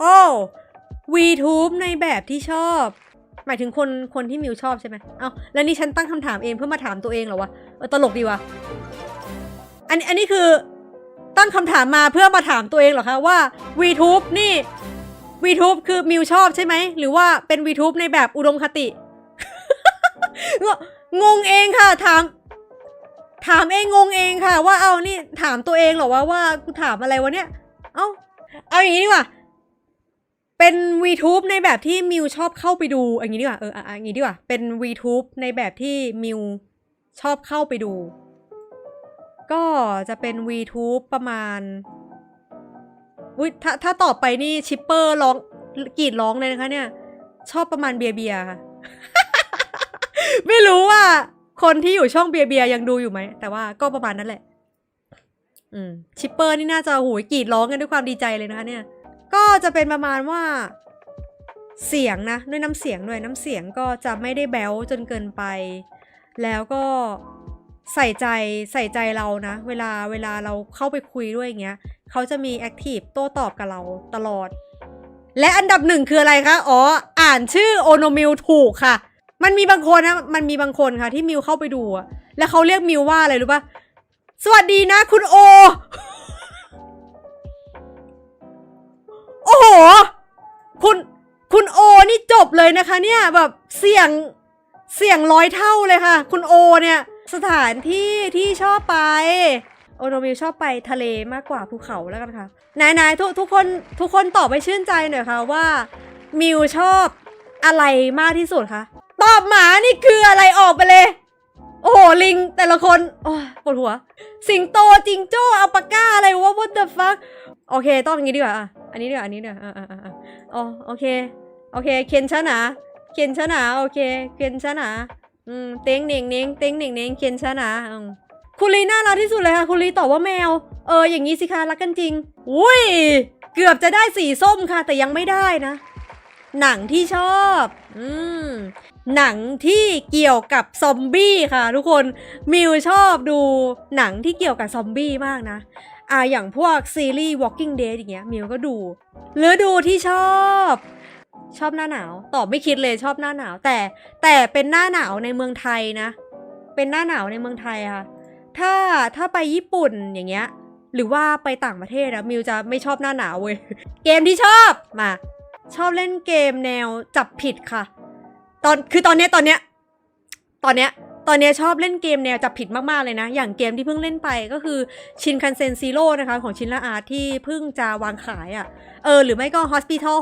โอ้ VTube ในแบบที่ชอบ หมายถึงคนคนที่มิวชอบใช่ไหมเอ้าแล้วนี่ฉันตั้งคำถามเองเพื่อมาถามตัวเองเหรอวะตลกดีวะอันนี้อันนี้คือตั้งคำถามมาเพื่อมาถามตัวเองเหรอคะว่า VTube นี่ VTube คือมิวชอบใช่ไหม หรือว่าเป็น VTube ในแบบอุดมคติ งงเองค่ะถาม ถามเองงงเองค่ะ ว่าเอานี่ถามตัวเองเหรอว่าว่ากูถามอะไรวะเนี่ย เอ้า เอาอย่างนี้ดีกว่า เป็น VTube ในแบบที่มิวชอบเข้าไปดูอย่างนี้ดีกว่าเอออะอย่างนี้ดีกว่า เป็น VTube ในแบบที่มิวชอบเข้าไปดู ก็จะเป็น VTube ประมาณอุ้ยถ้าถ้าต่อไปนี่ชิปเปอร์ร้องกรีดร้องเลยนะคะเนี่ย ชอบประมาณเบียร์เบียร์ค่ะ ไม่รู้ว่า คนที่อยู่ช่องเบียร์เบียร์ยังดูอยู่ไหม แต่ว่าก็ประมาณนั้นแหละ อืม ชิปเปอร์นี่น่าจะโหูยกรีดร้องกันด้วยความดีใจเลยนะคะเนี่ย ก็จะเป็นประมาณว่าเสียงนะด้วยน้ำเสียงด้วยน้ำเสียงก็จะไม่ได้แบ๊วจนเกินไป แล้วก็ใส่ใจใส่ใจเรานะ เวลาเวลาเราเข้าไปคุยด้วยอย่างเงี้ยเขาจะมีแอคทีฟโต้ตอบกับเราตลอด และอันดับหนึ่งคืออะไรคะ อ๋อ อ่านชื่อโอโนมิวถูกค่ะ มันมีบางคนนะ มันมีบางคนค่ะ ที่มิวเข้าไปดู แล้วเขาเรียกมิวว่าอะไรรู้ปะสวัสดีนะคุณโอ โอ้โห คุณ คุณโอนี่จบเลยนะคะ เนี่ยแบบเสียง เสียงร้อยเท่าเลยค่ะ คุณโอเนี่ย สถานที่ที่ชอบไป โอโนมิวชอบไปทะเลมากกว่าภูเขาแล้วกันค่ะ นายนายทุกทุกคนทุกคนตอบไปชื่นใจหน่อยค่ะว่า มิวชอบอะไรมากที่สุดคะ ตอบหมานี่คืออะไรออกไปเลย โอ้โห ลิงแต่ละคนโอ้ปวดหัว สิงโตจิงโจ้อัลปาก้าอะไรวะ what the fuck โอเค ต้องอย่างนี้ดีกว่า อันนี้เดีกว่าอันนี้เดีกว่าอ่าอ่าอ่าอ๋อโอเคโอเคเคนชะหนาเคนชนาโอเคเคนชนาอืมเต็งเหน่งเน่งเต็งเหน่งเน่งเคนชนาอืมคุณลีน่ารักที่สุดเลยค่ะคุณลีตอบว่าแมว เอออย่างนี้สิคะรักกันจริงอุ้ยเกือบจะได้สีส้มค่ะแต่ยังไม่ได้นะ หนังที่ชอบ อืมหนังที่เกี่ยวกับซอมบี้ค่ะ ทุกคนมิวชอบดูหนังที่เกี่ยวกับซอมบี้มากนะ อ่าอย่างพวกซีรีส์ Walking Dead อย่างเงี้ยมิวก็ดูหรือดูที่ชอบ ชอบหน้าหนาว ตอบไม่คิดเลยชอบหน้าหนาว แต่แต่เป็นหน้าหนาวในเมืองไทยนะ เป็นหน้าหนาวในเมืองไทยค่ะ ถ้าถ้าไปญี่ปุ่นอย่างเงี้ย หรือว่าไปต่างประเทศอะมิวจะไม่ชอบหน้าหนาวเว้ยเกมที่ชอบมา ชอบเล่นเกมแนวจับผิดค่ะ ตอนคือตอนเนี้ยตอนเนี้ย ตอนเนี้ย ตอนนี้ชอบเล่นเกมแนวจับผิดมาก ๆ เลยนะ อย่างเกมที่เพิ่งเล่นไปก็คือชินคันเซนซีโร่นะคะ ของชินละอาร์ตที่เพิ่งจะวางขายอะ่ะ เออ หรือไม่ก็ Hospital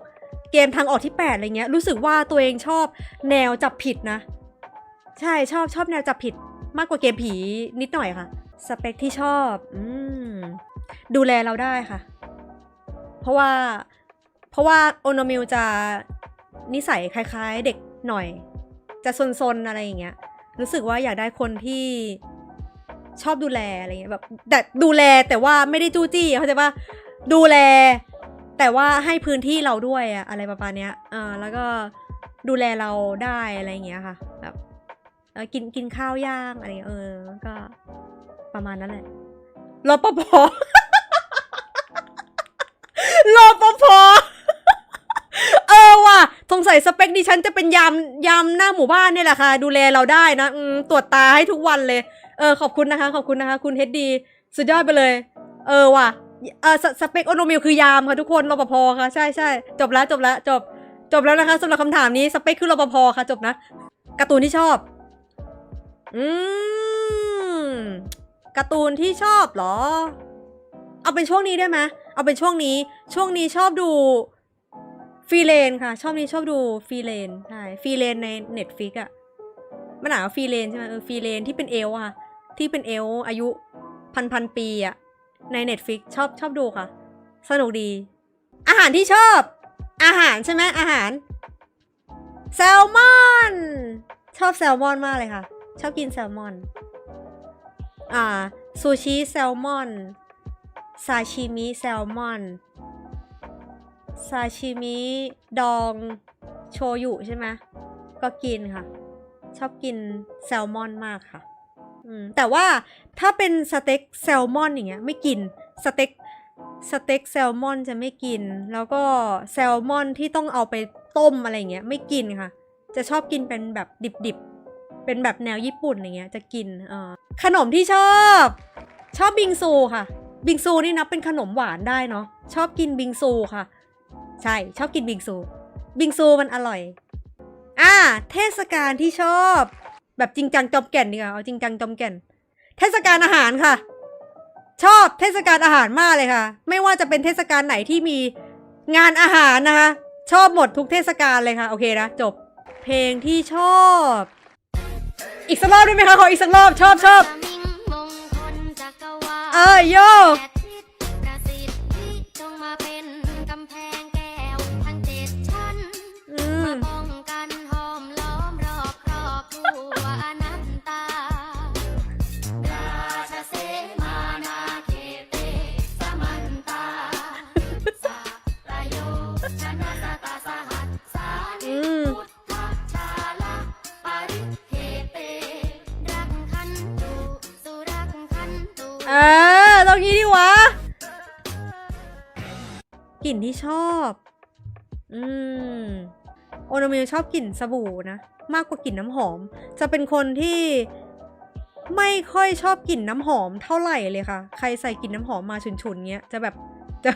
666 เกมทางออกที่ 8 อะไรเงี้ย รู้สึกว่าตัวเองชอบแนวจับผิดนะ ใช่ชอบชอบแนวจับผิดมากกว่าเกมผีนิดหน่อยค่ะ สเปคที่ชอบอืมดูแลเราได้ค่ะ เพราะว่า เพราะว่าโอนมิวจะนิสัยคล้าย ๆ เด็กหน่อย จะซนๆอะไรอย่างเงี้ย รู้สึกว่าอยากได้คนที่ชอบดูแลอะไรเงี้ยแบบแต่ดูแลแต่ว่าไม่ได้จู้จี้เข้าใจปะดูแล แต่ว่าให้พื้นที่เราด้วยอะอะไรประมาณเนี้ยอ่าแล้วก็ดูแลเราได้อะไรเงี้ยค่ะ แบบกินกินข้าวย่างอะไรเงี้ยเออ ก็ประมาณนั้นแหละรปภรปภ สงสัยสเปคดิฉันจะเป็นยามยามหน้าหมู่บ้านเนี่ยแหละค่ะ ดูแลเราได้นะอืมตรวจตาให้ทุกวันเลย เออขอบคุณนะคะ ขอบคุณนะคะ คุณเฮดดีสุดยอดไปเลย เออว่ะเออสสเปคโอโนมิลคือยามค่ะทุกคนรปภค่ะใช่ใช่จบแล้วจบแล้วจบ จบแล้วนะคะสำหรับคำถามนี้สเปคคือรปภค่ะจบนะการ์ตูนที่ชอบ อืมการ์ตูนที่ชอบเหรอ เอาเป็นช่วงนี้ได้ไหมเอาเป็นช่วงนี้ ช่วงนี้ชอบดู ฟรีเลนค่ะ ชอบนี้ชอบดูฟรีเลนใช่ฟรีเลนในเน็ตฟิกอะมันหนาวฟรีเลนใช่ไหมเออฟรีเลนที่เป็นเอลอะค่ะ ที่เป็นเอลอายุพันพันปีอะในเน็ตฟิกชอบชอบดูค่ะ สนุกดี อาหารที่ชอบ อาหารใช่ไหมอาหาร แซลมอน ชอบแซลมอนมากเลยค่ะ ชอบกินแซลมอน อ่าซูชิแซลมอนซาชิมิแซลมอน ซาชิมิดองโชยุใช่ไหมก็กินค่ะ ชอบกินแซลมอนมากค่ะอืมแต่ว่าถ้าเป็นสเต็กแซลมอนอย่างเงี้ยไม่กินสเต็กสเต็กแซลมอนจะไม่กิน แล้วก็แซลมอนที่ต้องเอาไปต้มอะไรเงี้ยไม่กินค่ะ จะชอบกินเป็นแบบดิบๆ เป็นแบบแนวญี่ปุ่นอะไรเงี้ยจะกินเอ่อขนมที่ชอบ ชอบบิงซูค่ะ บิงซูนี่นับเป็นขนมหวานได้เนาะชอบกินบิงซูค่ะ ใช่ชอบกินบิงซู บิงซูมันอร่อย อ่า เทศกาลที่ชอบ แบบจริงจังจอมแก่นดีกว่าเอาจริงจังจอมแก่น เทศกาลอาหารค่ะ ชอบเทศกาลอาหารมากเลยค่ะ ไม่ว่าจะเป็นเทศกาลไหนที่มีงานอาหารนะคะ ชอบหมดทุกเทศกาลเลยค่ะ โอเคนะจบ เพลงที่ชอบ อีกสักรอบได้ไหมคะขออีกสักรอบชอบชอบมิงมงคลจักรวาลเออโยแลิ่นที่ชอบ อืม โอนามิชอบกลิ่นสบู่นะ มากกว่ากลิ่นน้ำหอม จะเป็นคนที่ไม่ค่อยชอบกลิ่นน้ำหอมเท่าไหร่เลยค่ะ ใครใส่กลิ่นน้ำหอมมาฉุนๆเงี้ยจะแบบจะ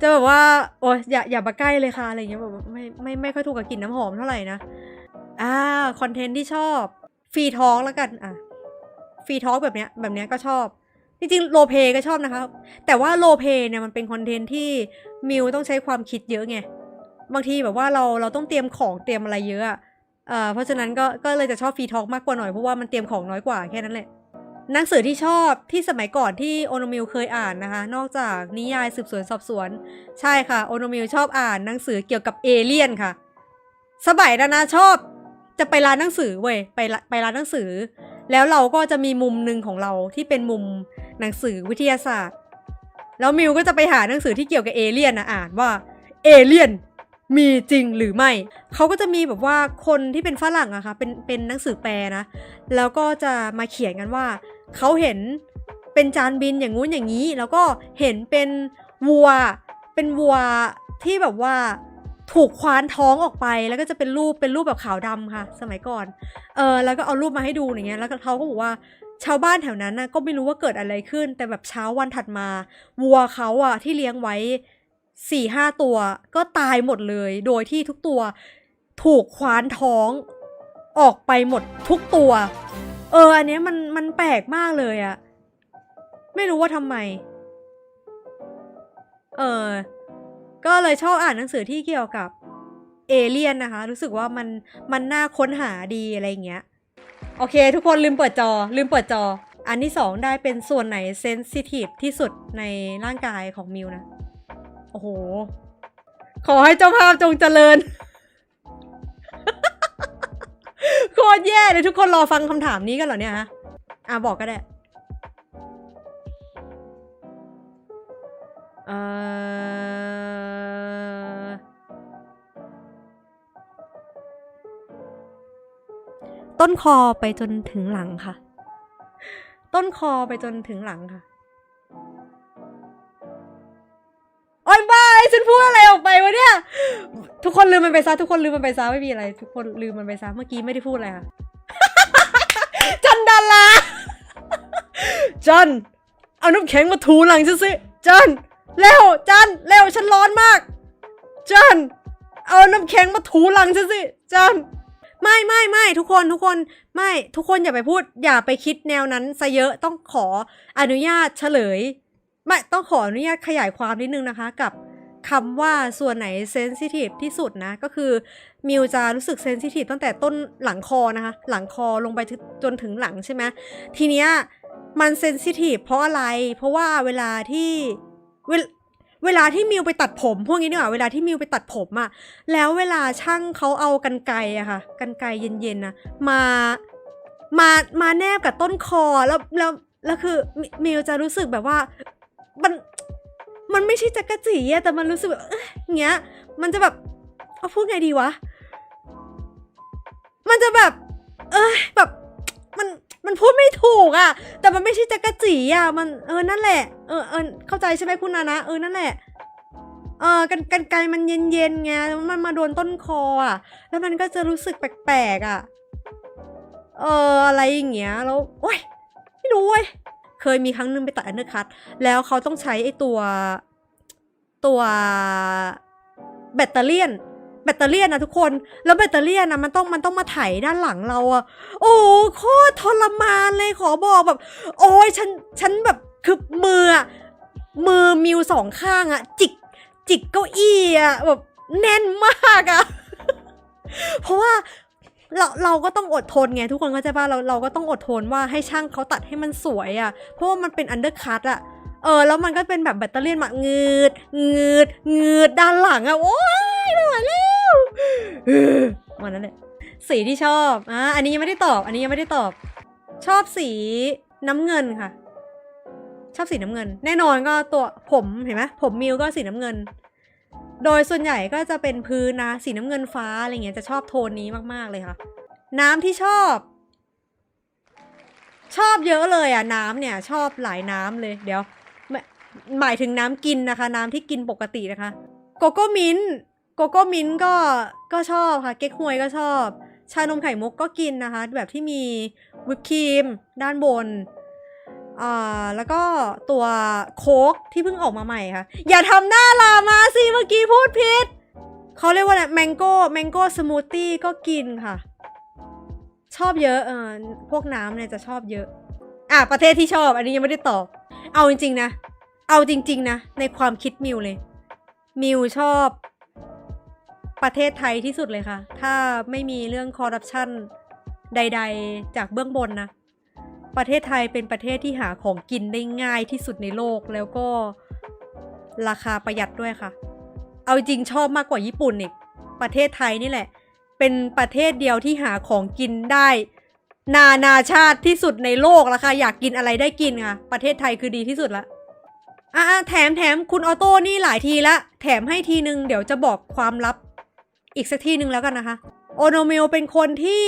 จะแบบว่าโอ้ยอย่าอย่ามาใกล้เลยค่ะอะไรเงี้ยแบบไม่ไม่ไม่ค่อยถูกกับกลิ่นน้ำหอมเท่าไหร่นะอ่าคอนเทนต์ที่ชอบฟรีท้อล์กแล้วกันอะฟรีท้อล์กแบบเนี้ยแบบเนี้ยก็ชอบ จริงๆโรลเพย์ก็ชอบนะคะ แต่ว่าโรลเพย์เนี่ยมันเป็นคอนเทนต์ที่มิวต้องใช้ความคิดเยอะไง บางทีแบบว่าเราเราต้องเตรียมของเตรียมอะไรเยอะอะเอ่อเพราะฉะนั้นก็ก็เลยจะชอบฟรีทอกมากกว่าหน่อย เพราะว่ามันเตรียมของน้อยกว่าแค่นั้นแหละหนังสือที่ชอบที่สมัยก่อนที่โอนมิลเคยอ่านนะคะ นอกจากนิยายสืบสวนสอบสวน ใช่ค่ะโอนมิลชอบอ่านหนังสือเกี่ยวกับเอเลี่ยนค่ะ สมัยนั้นนะชอบจะไปร้านหนังสือเว้ยไปร้านไปร้านหนังสือ แล้วเราก็จะมีมุมหนึ่งของเราที่เป็นมุม หนังสือวิทยาศาสตร์ แล้วมิวก็จะไปหาหนังสือที่เกี่ยวกับเอเลี่ยนนะอ่านว่าเอเลี่ยนมีจริงหรือไม่ เขาก็จะมีแบบว่าคนที่เป็นฝรั่งอะค่ะเป็นเป็นหนังสือแปลนะ แล้วก็จะมาเขียนกันว่า เขาเห็นเป็นจานบินอย่างงู้นอย่างนี้ แล้วก็เห็นเป็นวัว เป็นวัวที่แบบว่าถูกควานท้องออกไป แล้วก็จะเป็นรูปเป็นรูปแบบขาวดำค่ะ สมัยก่อน เออแล้วก็เอารูปมาให้ดูอย่างเงี้ย แล้วเขาก็บอกว่า ชาวบ้านแถวนั้นนะก็ไม่รู้ว่าเกิดอะไรขึ้น แต่แบบเช้าวันถัดมา วัวเขาอะที่เลี้ยงไว้สี่ห้าตัว ก็ตายหมดเลย โดยที่ทุกตัวถูกควานท้อง ออกไปหมดทุกตัว เออ อันเนี้ยมันมันแปลกมากเลยอะไม่รู้ว่าทำไม เออ ก็เลยชอบอ่านหนังสือที่เกี่ยวกับเอเลี่ยนนะคะ รู้สึกว่ามันมันน่าค้นหาดีอะไรเงี้ย โอเค ทุกคนลืมเปิดจอ ลืมเปิดจอ อันที่สองได้เป็นส่วนไหนเซนซิทีฟที่สุดในร่างกายของมิวนะ โอ้โห ขอให้เจ้าภาพจงเจริญ โคตรแย่เลยทุกคนรอฟังคำถามนี้กันเหรอเนี่ยฮะ อะบอกก็ได้ เอ่อ ต้นคอไปจนถึงหลังค่ะ ต้นคอไปจนถึงหลังค่ะโอ้ยบ้าไอ้ฉันพูดอะไรออกไปวะเนี่ย ทุกคนลืมมันไปซะทุกคนลืมมันไปซะไม่มีอะไร ทุกคนลืมมันไปซะเมื่อกี้ไม่ได้พูดอะไรค่ะ จันดาราจันเอาน้ำแข็งมาถูหลังฉันสิจันเร็วจันเร็วฉันร้อนมากจันเอาน้ำแข็งมาถูหลังฉันสิจัน ไม่ไม่ไม่ทุกคนทุกคนไม่ทุกคนอย่าไปพูด อย่าไปคิดแนวนั้นซะเยอะต้องขออนุญาตเฉลย ไม่ต้องขออนุญาตขยายความนิดนึงนะคะกับคำว่าส่วนไหนเซนซิทีฟที่สุดนะ ก็คือมิวจะรู้สึกเซนซิทีฟตั้งแต่ต้นหลังคอนะคะ หลังคอลงไปจนถึงหลังใช่ไหมทีเนี้ยมันเซนซิทีฟเพราะอะไร เพราะว่าเวลาที่ เวลาที่มิวไปตัดผมพวกนี้ดีกว่าเวลาที่มิวไปตัดผมอะแล้วเวลาช่างเขาเอากันไกรอะค่ะกันไกรเย็นๆนะมามามาแนบกับต้นคอแล้วแล้วแล้วคือมิวจะรู้สึกแบบว่า มันมันไม่ใช่จักรจีอะแต่มันรู้สึกแบบเอ้ยอย่างเงี้ย มันจะแบบเอาพูดไงดีวะ มันจะแบบ เอ้ยแบบมัน มันพูดไม่ถูกอะ่ะ แต่มันไม่ใช่จักรจีอะ่ะ มันเออนั่นแหละ เออเออเข้าใจใช่ไหมคุณนานะ เออนั่นแหละ เออกันกันไกลมันเย็นๆไงแล้วมันมาโดนต้นคออะ แล้วมันก็จะรู้สึกแปลกๆอะ เอออะไรอย่างเงี้ย แล้วโอ้ยไม่รู้เว้ย เคยมีครั้งหนึงไปตัดอันเดอร์คัตแล้วเขาต้องใช้ไอ้ตัวตัวแบตเตอรี่ บตเตอรี่นะทุกคน แล้วแบตเตอรี่นะมันต้องมันต้องมาไถด้านหลังเราอะโอ้โคตรทรมานเลยขอบอกแบบ โอ้ยฉันฉันแบบคือมืออะมือมิวสองข้างอะจิกจิกเก้าอี้อะแบบแน่นมากอะเพราะว่าเราเราก็ต้องอดทนไงทุกคนเข้าใจป่ะเราเราก็ต้องอดทนว่าให้ช่างเขาตัดให้มันสวยอะเพราะว่ามันเป็นอันเดอร์คัตอะ เออแล้วมันก็เป็นแบบแบตเตอรี่มาเงืดเงืดเงืดด้านหลังอะโอ้ยไม่ไหวแล้วเออวันนั้นแหละสีที่ชอบอะอันนี้ยังไม่ได้ตอบ อันนี้ยังไม่ได้ตอบ ชอบสีน้ำเงินค่ะ ชอบสีน้ำเงิน แน่นอนก็ตัวผมเห็นไหมผมมิวก็สีน้ำเงิน โดยส่วนใหญ่ก็จะเป็นพื้นนะสีน้ำเงินฟ้าอะไรเงี้ยจะชอบโทนนี้มากๆเลยค่ะ น้ำที่ชอบ ชอบเยอะเลยอะน้ำเนี่ย ชอบหลายน้ำเลยเดี๋ยว หมายถึงน้ำกินนะคะ น้ำที่กินปกตินะคะ โกโก้มิ้นท์โกโก้มิ้นก็ก็ชอบค่ะ เก๊กฮวยก็ชอบ ชานมไข่มุกก็กินนะคะ แบบที่มีวิปครีม ด้านบนอ่าแล้วก็ตัวโค้กที่เพิ่งออกมาใหม่ค่ะ อย่าทำหน้าลามาสิเมื่อกี้พูดผิดเขาเรียกว่าอะไรแมงโก้แมงโก้สมูทตี้ก็กินค่ะ ชอบเยอะเออพวกน้ำเนี่ยจะชอบเยอะ อะประเทศที่ชอบ อันนี้ยังไม่ได้ตอบ เอาจริงๆนะ เอาจริง ๆ นะ ในความคิดมิวเลย มิวชอบประเทศไทยที่สุดเลยค่ะ ถ้าไม่มีเรื่องคอร์รัปชันใด ๆ จากเบื้องบนนะ ประเทศไทยเป็นประเทศที่หาของกินได้ง่ายที่สุดในโลกแล้วก็ราคาประหยัดด้วยค่ะ เอาจริงชอบมากกว่าญี่ปุ่นอีก ประเทศไทยนี่แหละ เป็นประเทศเดียวที่หาของกินได้ นานาชาติที่สุดในโลกแล้วค่ะอยากกินอะไรได้กินค่ะ ประเทศไทยคือดีที่สุดละ อะแถมแถมคุณออโต้นี่หลายทีละ แถมให้ทีนึง เดี๋ยวจะบอกความลับ อีกสักทีนึงแล้วกันนะคะ โอโนมิลเป็นคนที่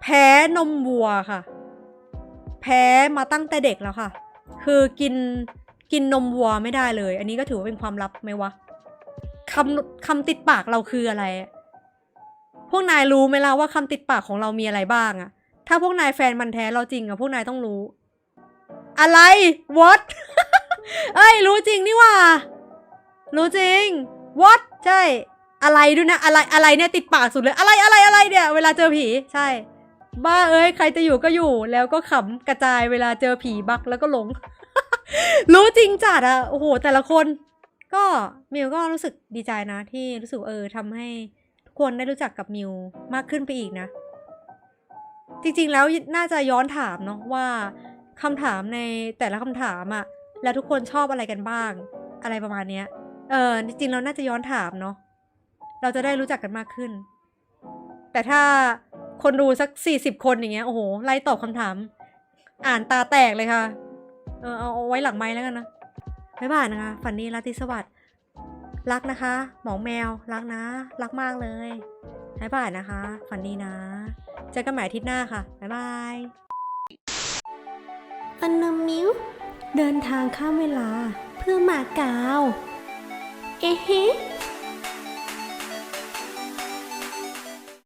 แพ้นมวัวค่ะ แพ้มาตั้งแต่เด็กแล้วค่ะ คือกินกินนมวัวไม่ได้เลย อันนี้ก็ถือว่าเป็นความลับไหมวะคำคำติดปากเราคืออะไร พวกนายรู้ไหมล่ะว่าคำติดปากของเรามีอะไรบ้างอะถ้าพวกนายแฟนมันแท้เราจริงอะพวกนายต้องรู้ อะไร what เอ้ย รู้จริงนี่ว่า รู้จริง what ใช่ อะไรด้วยนะ อะไรอะไรเนี่ยติดปากสุดเลย อะไรอะไรอะไรเนี่ย เวลาเจอผีใช่ บ้าเอ้ยใครจะอยู่ก็อยู่ แล้วก็ขำกระจายเวลาเจอผีบักแล้วก็หลง รู้จริงจัดอะโอ้โห แต่ละคน ก็มิวก็รู้สึกดีใจนะ ที่รู้สึกเออทำให้ทุกคนได้รู้จักกับมิวมากขึ้นไปอีกนะจริงๆ แล้วน่าจะย้อนถามเนาะว่า คำถามในแต่ละคำถามอะแล้วทุกคนชอบอะไรกันบ้าง อะไรประมาณเนี้ย เออจริงๆเราน่าจะย้อนถามเนาะเราจะได้รู้จักกันมากขึ้น แต่ถ้าคนดูสักสี่สิบคนอย่างเงี้ยโอ้โหไล่ตอบคำถาม อ่านตาแตกเลยค่ะ เออเอาไว้หลังไม้แล้วกันนะบ๊ายบายนะคะ ฝันดีราตรีสวัสดิ์รักนะคะ หมอแมว รักนะ รักมากเลยบ๊ายบายนะคะ ฝันดีนะ เจอกันใหม่อาทิตย์หน้าค่ะ บ๊ายบาย อันนมิวเดินทางข้ามเวลาเพื่อมาเกาว เอ๊ะ